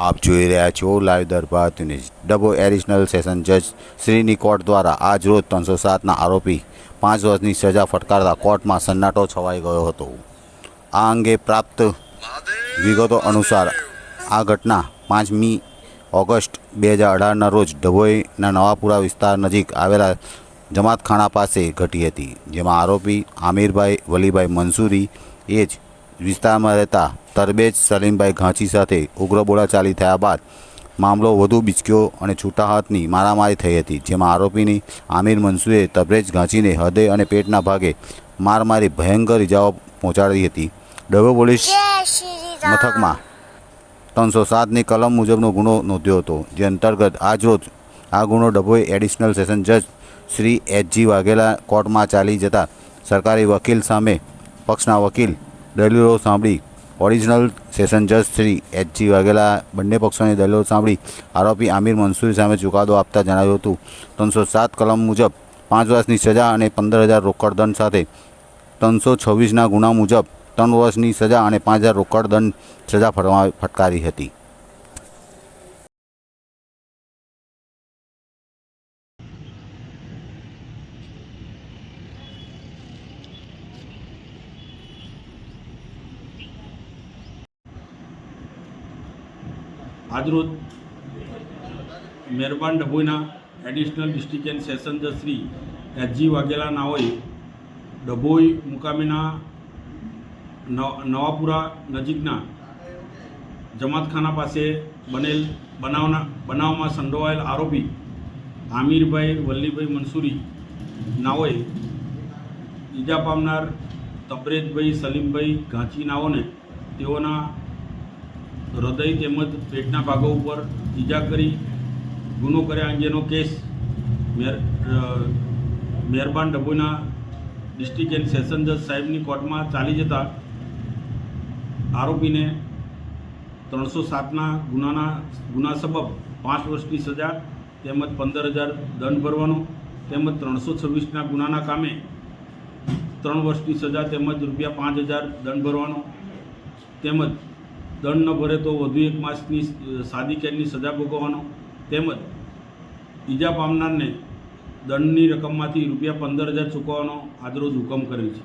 આપ જોઈ રહ્યા છો લાઈવ દરબાર ન્યૂઝ ડબો એડિશનલ સેશન જજ શ્રીની કોર્ટ દ્વારા આજ રોજ ત્રણસો સાતના આરોપી પાંચ વર્ષની સજા ફટકારતા કોર્ટમાં સન્નાટો છવાઈ ગયો હતો. આ અંગે પ્રાપ્ત વિગતો અનુસાર આ ઘટના પાંચમી ઓગસ્ટ બે હજાર અઢારના રોજ ડભોઈના નવાપુરા વિસ્તાર નજીક આવેલા જમાતખાણા પાસે ઘટી હતી, જેમાં આરોપી આમિરભાઈ, વલીભાઈ મંસૂરી એ જ વિસ્તારમાં રહેતા તરબેજ સલીમભાઈ ઘાંચી સાથે ઉગ્ર બોલાચાલી થયા બાદ મામલો વધુ બીચક્યો અને છૂટા હાથની મારામારી થઈ હતી જેમાં આરોપીની આમિર મનસુએ તબરેજ ઘાંચીને હૃદય અને પેટના ભાગે માર મારી ભયંકર ઇજાઓ પહોંચાડી હતી. ડભો પોલીસ મથકમાં ત્રણસો સાતની કલમ મુજબનો ગુનો નોંધ્યો હતો જે અંતર્ગત આજરોજ આ ગુનો ડભોઈ એડિશનલ સેશન જજ શ્રી એચજી વાઘેલા કોર્ટમાં ચાલી જતા સરકારી વકીલ સામે પક્ષના વકીલ દલીલો સાંભળી ઓરિજિનલ સેશન જજ શ્રી એચજી વાઘેલા બંને પક્ષોની દલીલો સાંભળી આરોપી આમિર મંસૂરી સામે ચુકાદો આપતા જણાવ્યું હતું. ત્રણસો સાત કલમ મુજબ પાંચ વર્ષની સજા અને પંદર હજાર રોકડ દંડ સાથે ત્રણસો છવ્વીસના ગુના મુજબ ત્રણ વર્ષની સજા અને પાંચ હજાર રોકડ દંડ સજા ફટકારી હતી. આજરોજ મહેરબાન ડભોઈના એડિશનલ ડિસ્ટ્રિક્ટ એન્ડ સેશન જજ શ્રી એચજી વાઘેલા નાઓએ ડભોઈ મુકામેના નવાપુરા નજીકના જમાતખાના પાસે બનેલ, બનાવના, બનાવમાં સંડોવાયેલ આરોપી આમિરભાઈ વલ્લીભાઈ મંસૂરી નાઓએ ઈજા પામનાર તબરેજભાઈ સલીમભાઈ ઘાંચી નાઓને તેઓના હૃદય તેમજ પેટના ભાગો ઉપર ઈજા કરી, ગુનો કર્યા અંગેનો કેસ મહેરબાન ડભોઈના ડિસ્ટ્રિક્ટ એન્ડ સેશન જજ સાહેબની કોર્ટમાં ચાલી જતા આરોપીને ત્રણસો સાતના ગુનાના, ગુના સબબ પાંચ વર્ષની સજા તેમજ પંદર હજાર દંડ ભરવાનો તેમજ ત્રણસો છવ્વીસના ગુનાના કામે ત્રણ વર્ષની સજા તેમજ રૂપિયા પાંચ હજાર દંડ ભરવાનો તેમજ દંડ ન ભરે તો વધુ એક માસની સાદી કેદની સજા ભોગવવાનો. તેમજ ઈજા પામનારને દંડની રકમમાંથી રૂપિયા પંદર હજાર ચૂકવવાનો આજરોજ હુકમ કરેલ છે.